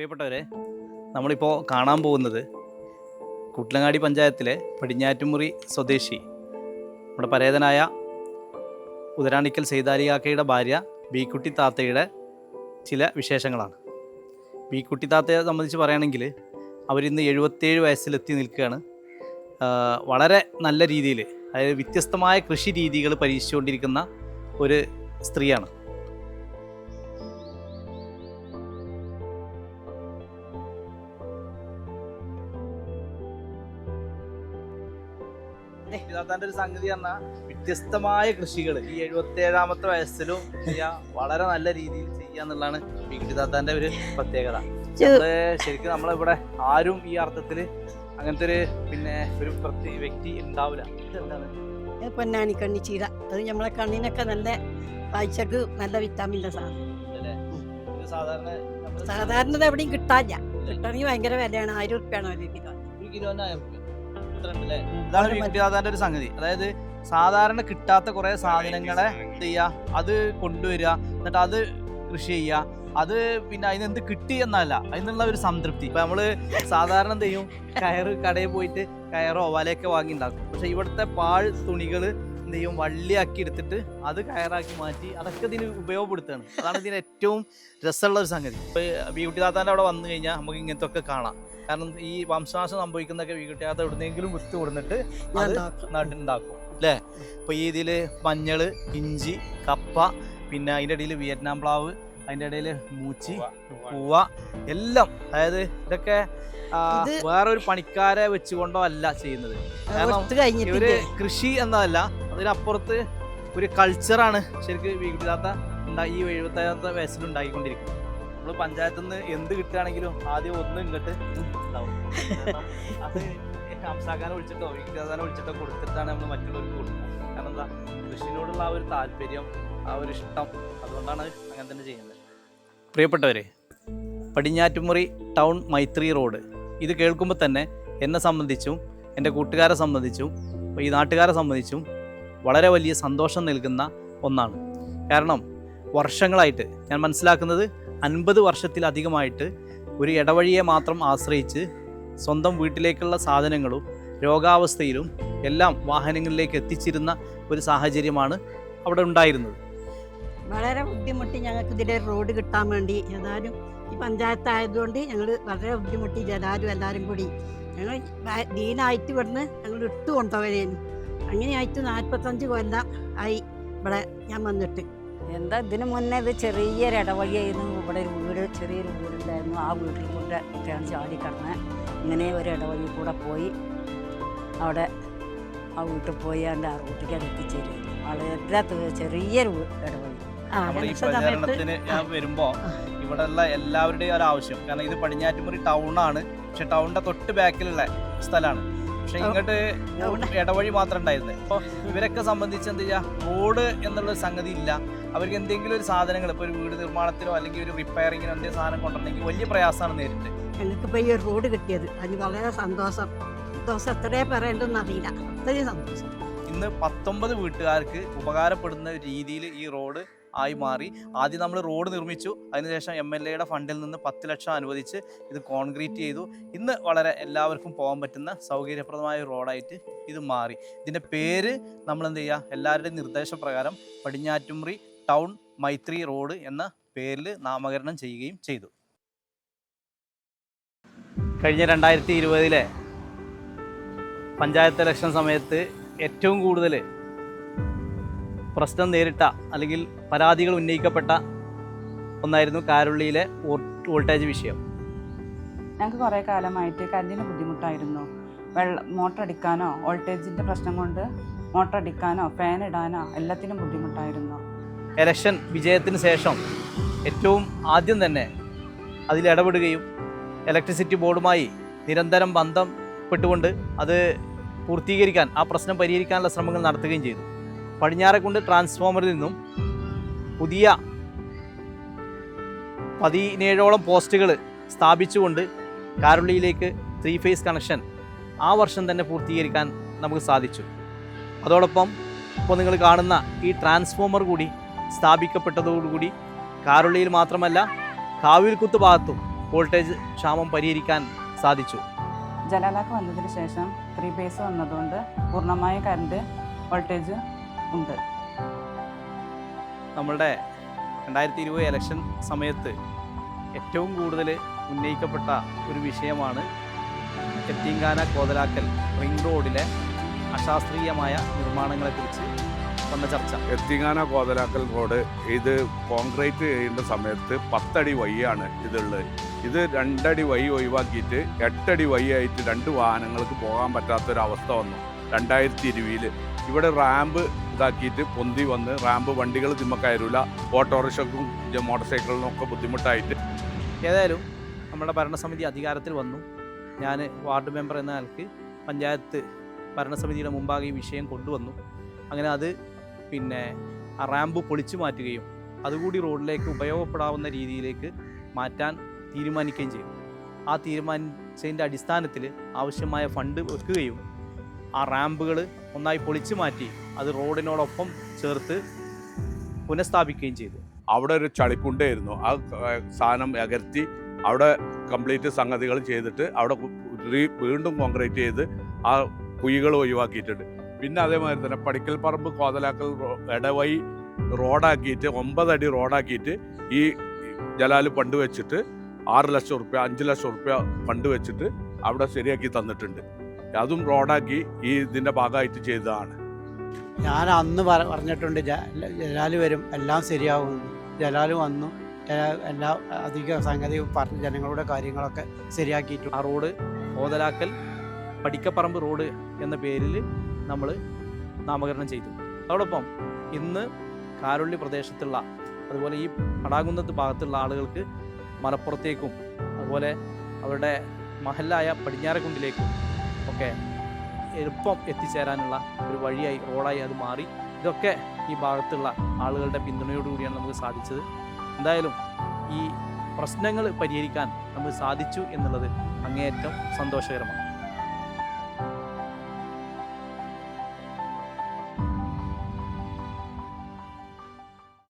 പ്രിയപ്പെട്ടവരെ നമ്മളിപ്പോൾ കാണാൻ പോകുന്നത് കുട്ടിലങ്ങാടി പഞ്ചായത്തിലെ പടിഞ്ഞാറ്റുമുറി സ്വദേശി നമ്മുടെ പരേതനായ ഉദരാണിക്കൽ സെയ്താലിയാക്കയുടെ ഭാര്യ ബീക്കുട്ടി താത്തയുടെ ചില വിശേഷങ്ങളാണ്. ബീക്കുട്ടി താത്തയെ സംബന്ധിച്ച് പറയുകയാണെങ്കിൽ അവരിന്ന് എഴുപത്തേഴ് വയസ്സിലെത്തി നിൽക്കുകയാണ്. വളരെ നല്ല രീതിയിൽ അതായത് വ്യത്യസ്തമായ കൃഷി രീതികൾ പരീക്ഷിച്ചുകൊണ്ടിരിക്കുന്ന ഒരു സ്ത്രീയാണ്. ഇതാത്താന്റെ ഒരു സംഗതി പറഞ്ഞാൽ വ്യത്യസ്തമായ കൃഷികൾ ഈ എഴുപത്തി ഏഴാമത്തെ വയസ്സിലും ചെയ്യാൻ വളരെ നല്ല രീതിയിൽ ചെയ്യാന്നുള്ളതാണ് വികിതാത്താന്റെ ഒരു പ്രത്യേകത. ശരിക്കും നമ്മളിവിടെ ആരും ഈ അർത്ഥത്തിൽ അങ്ങനത്തെ ഒരു പിന്നെ ഒരു പ്രത്യേക വ്യക്തി ഉണ്ടാവില്ല. ഇതെന്താണ്? ഇത് പൊന്നാനി കണ്ണി ചീര അത് നമ്മളെ കണ്ണിനൊക്കെ നല്ല കാഴ്ചക്ക് നല്ല വിറ്റാമിന്റെ സാധനം. സാധാരണ സാധാരണ എവിടെയും കിട്ടാനില്ല. കിട്ടണമെങ്കിൽ ഭയങ്കര വിലയാണ്. ആയിരം ഉറുപ്പ്യാണ് ഒരു കിലോ ഒരു കിലോന് ആയിരം ല്ലേ? ഇതാണ് ഒരു സംഗതി. അതായത് സാധാരണ കിട്ടാത്ത കുറെ സാധനങ്ങളെ എന്ത് ചെയ്യുക അത് കൊണ്ടുവരിക എന്നിട്ട് അത് കൃഷി ചെയ്യുക. അത് പിന്നെ അതിന് എന്ത് കിട്ടി എന്നല്ല. അതിനുള്ള ഒരു സംതൃപ്തി. ഇപ്പൊ നമ്മൾ സാധാരണ എന്ത് ചെയ്യും? കയറ് കടയിൽ പോയിട്ട് കയറോ വലയൊക്കെ വാങ്ങി ഉണ്ടാക്കും പക്ഷെ ഇവിടുത്തെ പാഴ് തുണികൾ എന്ത് ചെയ്യും? വള്ളിയാക്കി എടുത്തിട്ട് അത് കയറാക്കി മാറ്റി അതൊക്കെ ഇതിന് ഉപയോഗപ്പെടുത്തുകയാണ്. അതാണ് ഇതിന് ഏറ്റവും രസമുള്ള ഒരു സംഗതി. ഇപ്പൊ ബ്യൂട്ടി താത്താന്റെ അവിടെ വന്നു കഴിഞ്ഞാൽ നമുക്ക് ഇങ്ങനത്തെ ഒക്കെ കാണാം. കാരണം ഈ വംശനാശം സംഭവിക്കുന്നതൊക്കെ ബ്യൂട്ടി താത്ത എവിടുന്നെങ്കിലും വിത്ത് കൊടുത്തിട്ട് ഞാൻ അത് ഉണ്ടാക്കും. നടുണ്ടാക്കും അല്ലേ? അപ്പൊ ഈ ഇതിൽ മഞ്ഞൾ ഇഞ്ചി കപ്പ പിന്നെ അതിന്റെ ഇടയിൽ വിയറ്റ്നാം പ്ലാവ് അതിന്റെ ഇടയിൽ മൂച്ചി പൂവ എല്ലാം. അതായത് ഇതൊക്കെ വേറെ ഒരു വേറൊരു പണിക്കാരെ വെച്ചുകൊണ്ടോ അല്ല ചെയ്യുന്നത്. കാരണം ഒരു കൃഷി എന്നതല്ല അതിനപ്പുറത്ത് ഒരു കൾച്ചറാണ് ശരിക്കും വീട്ടിലാത്ത ഈ എഴുപത്താമത്തെ വയസ്സിൽ ഉണ്ടാക്കിക്കൊണ്ടിരിക്കുന്നത്. നമ്മൾ പഞ്ചായത്തിൽ നിന്ന് എന്ത് കിട്ടുകയാണെങ്കിലും ആദ്യം ഒന്നും ഇങ്ങോട്ട് ഉണ്ടാവും അത് ഹംസാഖാനെ വിളിച്ചിട്ടോ വീട്ടിലാതാനെ വിളിച്ചിട്ടോ കൊടുത്തിട്ടാണ് നമ്മൾ മറ്റുള്ളവർക്ക് കൊടുക്കുന്നത് കാരണം എന്താ? കൃഷിനോടുള്ള ആ ഒരു താല്പര്യം ആ ഒരു ഇഷ്ടം അതുകൊണ്ടാണ് അങ്ങനെ തന്നെ ചെയ്യുന്നത്. പ്രിയപ്പെട്ടവരെ പടിഞ്ഞാറ്റുമുറി ടൗൺ മൈത്രി റോഡ്. ഇത് കേൾക്കുമ്പോൾ തന്നെ എന്നെ സംബന്ധിച്ചും എന്റെ കൂട്ടുകാരെ സംബന്ധിച്ചും ഈ നാട്ടുകാരെ സംബന്ധിച്ചും വളരെ വലിയ സന്തോഷം നൽകുന്ന ഒന്നാണ്. കാരണം വർഷങ്ങളായിട്ട് ഞാൻ മനസ്സിലാക്കുന്നത് അൻപത് വർഷത്തിലധികമായിട്ട് ഒരു ഇടവഴിയെ മാത്രം ആശ്രയിച്ച് സ്വന്തം വീട്ടിലേക്കുള്ള സാധനങ്ങളും രോഗാവസ്ഥയിലും എല്ലാം വാഹനങ്ങളിലേക്ക് എത്തിച്ചിരുന്ന ഒരു സാഹചര്യമാണ് അവിടെ ഉണ്ടായിരുന്നത്. വളരെ ബുദ്ധിമുട്ടി ഞങ്ങൾക്ക് ഇതിലെ റോഡ് കിട്ടാൻ വേണ്ടി ഏതായാലും ഈ പഞ്ചായത്ത് ആയതുകൊണ്ട് ഞങ്ങൾ വളരെ ബുദ്ധിമുട്ടി എല്ലാവരും എല്ലാവരും കൂടി. ഞങ്ങൾ ദീനായിട്ട് ഇവിടുന്ന് ഞങ്ങൾ ഇട്ട് അങ്ങനെ അങ്ങനെയായിട്ട് നാൽപ്പത്തഞ്ച് കൊല്ലം ആയി ഇവിടെ ഞാൻ വന്നിട്ട്. എന്താ ഇതിനു മുന്നേ ഇത് ചെറിയൊരു ഇടവഴിയായിരുന്നു. ഇവിടെ ഒരു വീട് ചെറിയൊരു വീടുണ്ടായിരുന്നു. ആ വീട്ടിൽ കൂടെ ഒക്കെയാണ് ചാടി കടന്ന്. ഇങ്ങനെ ഒരു ഇടവഴി കൂടെ പോയി. അവിടെ ആ വീട്ടിൽ പോയി അതിന്റെ ആ റൂട്ടിലേക്ക് അത് എത്തിച്ചേരും വളരെ ചെറിയൊരു ഇടവഴി. പ്രചാരണത്തിന് ഞാൻ വരുമ്പോ ഇവിടെയുള്ള എല്ലാവരുടെയും ഒരു ആവശ്യം. കാരണം ഇത് പടിഞ്ഞാറ്റുമുറി ടൗൺ ആണ്. പക്ഷെ ടൗണിന്റെ തൊട്ട് ബാക്കിലുള്ള സ്ഥലമാണ്. പക്ഷെ ഇങ്ങോട്ട്. ഇടവഴി മാത്രം ഉണ്ടായിരുന്നത് അപ്പോൾ ഇവരൊക്കെ സംബന്ധിച്ച് എന്താ ചെയ്യാ? റോഡ് എന്നുള്ള സംഗതി ഇല്ല. അവർക്ക് എന്തെങ്കിലും ഒരു സാധനങ്ങൾ ഇപ്പോൾ ഒരു വീട് നിർമ്മാണത്തിനോ അല്ലെങ്കിൽ ഒരു റിപ്പയറിങ്ങിനോ എന്തെങ്കിലും സാധനം കൊണ്ടുവരണമെങ്കിൽ വലിയ പ്രയാസമാണ് നേരിട്ട് ഞങ്ങൾക്കിപ്പോൾ ഈ ഒരു റോഡ് കിട്ടിയത് അതിന് വളരെ സന്തോഷം. സന്തോഷം എത്രയേ പറയേണ്ടതെന്ന് അറിയില്ല. അത്രയും സന്തോഷം. ഇന്ന് പത്തൊമ്പത് വീട്ടുകാർക്ക് ഉപകാരപ്പെടുന്ന രീതിയിൽ ഈ റോഡ് ആയി മാറി. ആദ്യം നമ്മൾ റോഡ് നിർമ്മിച്ചു. അതിനുശേഷം എം എൽ എയുടെ ഫണ്ടിൽ നിന്ന് പത്ത് ലക്ഷം അനുവദിച്ച് ഇത് കോൺക്രീറ്റ് ചെയ്തു. ഇന്ന് വളരെ എല്ലാവർക്കും പോകാൻ പറ്റുന്ന സൗകര്യപ്രദമായ റോഡായിട്ട് ഇത് മാറി. ഇതിന്റെ പേര് നമ്മൾ എന്ത് ചെയ്യുക? എല്ലാവരുടെയും നിർദ്ദേശപ്രകാരം പടിഞ്ഞാറ്റുമുറി ടൗൺ മൈത്രി റോഡ് എന്ന പേരിൽ നാമകരണം ചെയ്യുകയും ചെയ്തു. കഴിഞ്ഞ രണ്ടായിരത്തി ഇരുപതിലെ പഞ്ചായത്ത് ഇലക്ഷൻ സമയത്ത് ഏറ്റവും കൂടുതൽ പ്രശ്നം നേരിട്ട അല്ലെങ്കിൽ പരാതികൾ ഉന്നയിക്കപ്പെട്ട ഒന്നായിരുന്നു കാരുള്ളിയിലെ വോൾട്ടേജ് വിഷയം. ഞങ്ങൾക്ക് കുറേ കാലമായിട്ട് കറണ്ടിന് ബുദ്ധിമുട്ടായിരുന്നു. വെള്ളം മോട്ടർ അടിക്കാനോ വോൾട്ടേജിന്റെ പ്രശ്നം കൊണ്ട് മോട്ടർ അടിക്കാനോ ഫാൻ ഇടാനോ എല്ലാത്തിനും ബുദ്ധിമുട്ടായിരുന്നു. ഇലക്ഷൻ വിജയത്തിന് ശേഷം ഏറ്റവും ആദ്യം തന്നെ അതിലിടപെടുകയും ഇലക്ട്രിസിറ്റി ബോർഡുമായി നിരന്തരം ബന്ധം ബന്ധപ്പെട്ടുകൊണ്ട് അത് പൂർത്തീകരിക്കാൻ ആ പ്രശ്നം പരിഹരിക്കാനുള്ള ശ്രമങ്ങൾ നടത്തുകയും ചെയ്തു. പടിഞ്ഞാറെക്കുണ്ട് ട്രാൻസ്ഫോമറിൽ നിന്നും പുതിയ പതിനേഴോളം പോസ്റ്റുകൾ സ്ഥാപിച്ചുകൊണ്ട് കാരുള്ളിയിലേക്ക് ത്രീ ഫേസ് കണക്ഷൻ ആ വർഷം തന്നെ പൂർത്തീകരിക്കാൻ നമുക്ക് സാധിച്ചു. അതോടൊപ്പം ഇപ്പോൾ നിങ്ങൾ കാണുന്ന ഈ ട്രാൻസ്ഫോമർ കൂടി സ്ഥാപിക്കപ്പെട്ടതോടുകൂടി കാരുള്ളിയിൽ മാത്രമല്ല കാവിൽക്കുത്ത് ഭാഗത്തും വോൾട്ടേജ് ക്ഷാമം പരിഹരിക്കാൻ സാധിച്ചു. ജലാലാക്ക് വന്നതിന് ശേഷം ത്രീ ബേസ് വന്നതുകൊണ്ട് പൂർണമായ കറണ്ട് വോൾട്ടേജ് ഉണ്ട്. നമ്മളുടെ രണ്ടായിരത്തി ഇരുപത് ഇലക്ഷൻ സമയത്ത് ഏറ്റവും കൂടുതൽ ഉന്നയിക്കപ്പെട്ട ഒരു വിഷയമാണ് എത്തിങ്കാന കോതലാക്കൽ റിംഗ് റോഡിലെ അശാസ്ത്രീയമായ നിർമ്മാണങ്ങളെക്കുറിച്ച് വന്ന ചർച്ച. എത്തിങ്ങാന കോതലാക്കൽ റോഡ് ഇത് കോൺക്രീറ്റ് ചെയ്യേണ്ട സമയത്ത് പത്തടി വഴിയാണ് ഇതുള്ളത്. ഇത് രണ്ടടി വഴി ഒഴിവാക്കിയിട്ട് എട്ടടി വഴിയായിട്ട് രണ്ട് വാഹനങ്ങൾക്ക് പോകാൻ പറ്റാത്തൊരവസ്ഥ വന്നു രണ്ടായിരത്തി ഇരുപതിൽ ഇവിടെ റാമ്പ് ഇതാക്കിയിട്ട് പൊന്തി വന്ന് റാമ്പ് വണ്ടികൾ തിമ്മക്കയറില്ല ഓട്ടോറിക്ഷക്കും മോട്ടോർ സൈക്കിളിനും ഒക്കെ ബുദ്ധിമുട്ടായിട്ട്. ഏതായാലും നമ്മുടെ ഭരണസമിതി അധികാരത്തിൽ വന്നു. ഞാൻ വാർഡ് മെമ്പർ എന്ന നിലയ്ക്ക് പഞ്ചായത്ത് ഭരണസമിതിയുടെ മുമ്പാകെ ഈ വിഷയം കൊണ്ടുവന്നു. അങ്ങനെ അത് പിന്നെ റാമ്പ് പൊളിച്ചു മാറ്റുകയും അതുകൂടി റോഡിലേക്ക് ഉപയോഗപ്പെടാവുന്ന രീതിയിലേക്ക് മാറ്റാൻ തീരുമാനിക്കുകയും ചെയ്തു. ആ തീരുമാനിച്ചതിന്റെ അടിസ്ഥാനത്തിൽ ആവശ്യമായ ഫണ്ട് വെക്കുകയും ആ റാമ്പുകൾ ഒന്നായി പൊളിച്ചു മാറ്റി അത് റോഡിനോടൊപ്പം ചേർത്ത് പുനഃസ്ഥാപിക്കുകയും ചെയ്തു. അവിടെ ഒരു ചളിക്കുണ്ടായിരുന്നു. ആ സാധനം അകർത്തി അവിടെ കംപ്ലീറ്റ് സംഗതികൾ ചെയ്തിട്ട് അവിടെ വീണ്ടും കോൺക്രീറ്റ് ചെയ്ത് ആ കുഴികൾ ഒഴിവാക്കിയിട്ടുണ്ട്. പിന്നെ അതേമാതിരി തന്നെ പടിക്കൽ പറമ്പ് കോതലാക്കൽ ഇടവഴി റോഡാക്കിയിട്ട് ഒമ്പതടി റോഡാക്കിയിട്ട് ഈ ജലാൽ പണ്ട് വെച്ചിട്ട് ആറ് ലക്ഷം റുപ്യ അഞ്ച് ലക്ഷം റുപ്യ പണ്ട് വെച്ചിട്ട് അവിടെ ശരിയാക്കി തന്നിട്ടുണ്ട്. അതും റോഡാക്കി ഈ ഇതിന്റെ ഭാഗമായിട്ട് ചെയ്തതാണ്. ഞാൻ അന്ന് പറഞ്ഞിട്ടുണ്ട് ജലാൽ വരും എല്ലാം ശരിയാവും. ജലാൽ വന്നു എല്ലാ അധിക സംഗതി പറഞ്ഞ് ജനങ്ങളുടെ കാര്യങ്ങളൊക്കെ ശരിയാക്കിയിട്ടു ആ റോഡ് കോതലാക്കൽ പടിക്കപ്പറമ്പ് റോഡ് എന്ന പേരിൽ നമ്മൾ നാമകരണം ചെയ്തു. അതോടൊപ്പം ഇന്ന് കാരുള്ളി പ്രദേശത്തുള്ള അതുപോലെ ഈ പടാകുന്നത്ത് ഭാഗത്തുള്ള ആളുകൾക്ക് മലപ്പുറത്തേക്കും അതുപോലെ അവരുടെ മഹലായ പടിഞ്ഞാറക്കുണ്ടിലേക്കും ഒക്കെ എളുപ്പം എത്തിച്ചേരാനുള്ള ഒരു വഴിയായി റോഡായി അത് മാറി. ഇതൊക്കെ ഈ ഭാഗത്തുള്ള ആളുകളുടെ പിന്തുണയോടുകൂടിയാണ് നമുക്ക് സാധിച്ചത്. എന്തായാലും ഈ പ്രശ്നങ്ങൾ പരിഹരിക്കാൻ നമുക്ക് സാധിച്ചു എന്നുള്ളത് അങ്ങേയറ്റം സന്തോഷകരമാണ്.